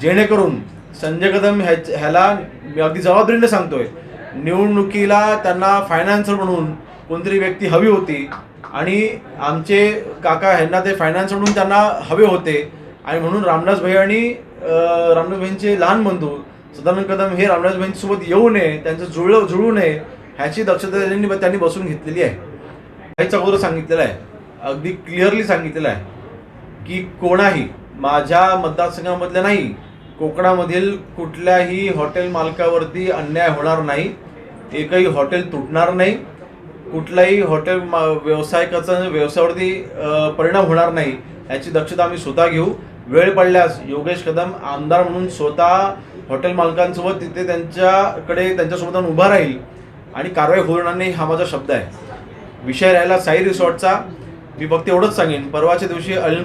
जेणेकरून संजय कदम ह्या ह्याला मी अगदी जबाबदारीने सांगतोय निवडणुकीला त्यांना फायनान्सर म्हणून कोणतरी व्यक्ती हवी होती आणि आमचे काका ह्यांना ते फायनान्स म्हणून त्यांना हवे होते. आणि म्हणून रामदास भाई आणि रामदास भाईंचे लहान बंधू सदानंद कदम हे रामदास भाईंसोबत येऊ नये त्यांचं जुळ जुळू नये ह्याची दक्षता त्यांनी त्यांनी बसून घेतलेली आहे. काहीच अगोदर सांगितलेलं आहे अगदी क्लिअरली सांगितलेलं आहे की कोणाही माझ्या मतदारसंघामधल्या नाही कोकणामधील कुठल्याही हॉटेल मालकावरती अन्याय होणार नाही. एकही हॉटेल तुटणार नाही. कुठलाही हॉटेल मा- व्यावसायिकाचा व्यवसायावरती परिणाम होणार नाही याची दक्षता आम्ही स्वतः घेऊ. वेळ पडल्यास योगेश कदम आमदार म्हणून स्वतः हॉटेल मालकांसोबत तिथे त्यांच्याकडे त्यांच्यासोबत उभा राहील आणि कारवाई होणार नाही हा माझा शब्द आहे. विषय राहिला साई रिसॉर्टचा. मी फक्त एवढंच सांगेन. परवाच्या दिवशी अनिल